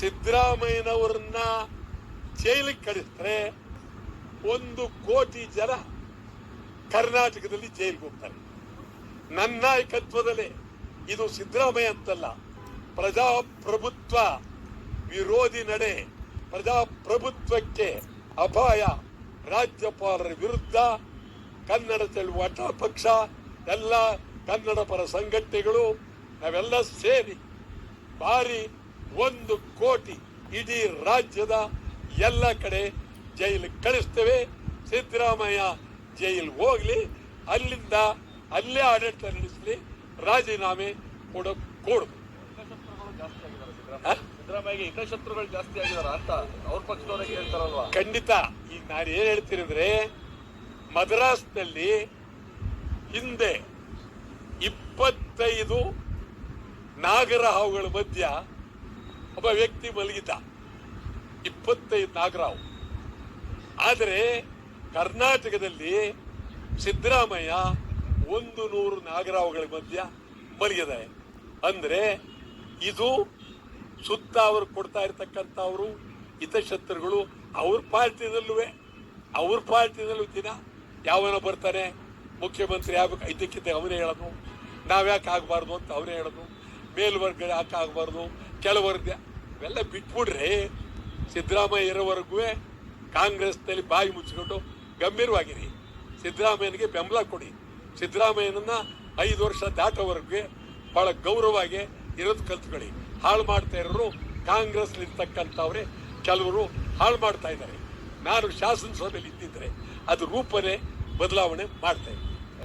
ಸಿದ್ದರಾಮಯ್ಯನವರನ್ನ ಜೈಲಿಗೆ ಕಳಿಸ್ತಾರೆ ಒಂದು ಕೋಟಿ ಜನ ಕರ್ನಾಟಕದಲ್ಲಿ ಜೈಲಿಗೆ ಹೋಗ್ತಾರೆ. ನನ್ನ ನಾಯಕತ್ವದಲ್ಲಿ ಇದು ಸಿದ್ದರಾಮಯ್ಯ ಅಂತಲ್ಲ, ಪ್ರಜಾಪ್ರಭುತ್ವ ವಿರೋಧಿ ನಡೆ, ಪ್ರಜಾಪ್ರಭುತ್ವಕ್ಕೆ ಅಪಾಯ, ರಾಜ್ಯಪಾಲರ ವಿರುದ್ಧ ಕನ್ನಡ ಚಳುವಾಟ ಪಕ್ಷ, ಎಲ್ಲ ಕನ್ನಡ ಪರ ಸಂಘಟನೆಗಳು, ನಾವೆಲ್ಲ ಸೇರಿ ಬಾರಿ ಒಂದು ಕೋಟಿ ಇಡೀ ರಾಜ್ಯದ ಎಲ್ಲ ಕಡೆ ಜೈಲಿಗೆ ಕಳಿಸ್ತೇವೆ. ಸಿದ್ದರಾಮಯ್ಯ ಜೈಲ್ ಹೋಗಲಿ ಅಲ್ಲಿಂದ ಅಲ್ಲೇ ಆಡಳಿತ ನಡೆಸಲಿ ರಾಜೀನಾಮೆ ಕೊಡ ಕೊಡು. ಜಾಸ್ತಿ ಹಿತಶತ್ರುಗಳು ಜಾಸ್ತಿ ಆಗಿದಾರ ಅಂತ ಅವ್ರ ಪಕ್ಷದವರಿಗೆ ಹೇಳ್ತಾರಲ್ವಾ? ಖಂಡಿತ. ಈಗ ನಾನು ಏನ್ ಹೇಳ್ತೀನಿ ಅಂದ್ರೆ ಮದ್ರಾಸ್ನಲ್ಲಿ ಹಿಂದೆ ಇಪ್ಪತ್ತೈದು ನಾಗರ ಹಾವುಗಳ ಮಧ್ಯ ಒಬ್ಬ ವ್ಯಕ್ತಿ ಮಲಗಿದ್ದ. ಇಪ್ಪತ್ತೈದು ನಾಗರಾವ್. ಆದರೆ ಕರ್ನಾಟಕದಲ್ಲಿ ಸಿದ್ದರಾಮಯ್ಯ ಒಂದು ನೂರು ನಾಗರಾವ್ಗಳ ಮಧ್ಯ ಮಲಗಿದ್ದಾರೆ ಅಂದ್ರೆ ಇದು ಸುತ್ತ ಅವರು ಕೊಡ್ತಾ ಇರ್ತಕ್ಕಂಥವ್ರು, ಹಿತಶತ್ರುಗಳು ಅವ್ರ ಪಾರ್ಟಿನಲ್ಲೂ ಅವ್ರ ಪಾರ್ಟಿನಲ್ಲೂ ದಿನ ಯಾವನ ಬರ್ತಾನೆ, ಮುಖ್ಯಮಂತ್ರಿ ಆಗ್ಬೇಕು. ಇದಕ್ಕಿಂತ ಅವನೇ ಹೇಳೋದು. ನಾವ್ಯಾಕೆ ಆಗಬಾರ್ದು ಅಂತ ಅವರೇ ಹೇಳೋದು. ಮೇಲ್ವರ್ಗ ಯಾಕೆ ಆಗಬಾರ್ದು? ಕೆಲವರ್ಗ ಇವೆಲ್ಲ ಬಿಟ್ಬಿಡ್ರಿ. ಸಿದ್ದರಾಮಯ್ಯ ಇರೋವರೆಗೂ ಕಾಂಗ್ರೆಸ್ನಲ್ಲಿ ಬಾಯಿ ಮುಚ್ಚಿಕೊಂಡು ಗಂಭೀರವಾಗಿರಿ. ಸಿದ್ದರಾಮಯ್ಯನಿಗೆ ಬೆಂಬಲ ಕೊಡಿ. ಸಿದ್ದರಾಮಯ್ಯನನ್ನ ಐದು ವರ್ಷ ದಾಟೋವರೆಗೆ ಬಹಳ ಗೌರವವಾಗಿ ಇರೋದು ಕಲ್ತ್ಕೊಳ್ಳಿ. ಹಾಳು ಮಾಡ್ತಾ ಇರೋರು ಕಾಂಗ್ರೆಸ್ಲಿರ್ತಕ್ಕಂಥವ್ರೆ ಕೆಲವರು ಹಾಳು ಮಾಡ್ತಾ ಇದ್ದಾರೆ. ನಾನು ಶಾಸನಸಭೆಯಲ್ಲಿ ಇದ್ದಿದ್ರೆ ಅದು ರೂಪನೇ ಬದಲಾವಣೆ ಮಾಡ್ತಾ ಇದ್ದೆ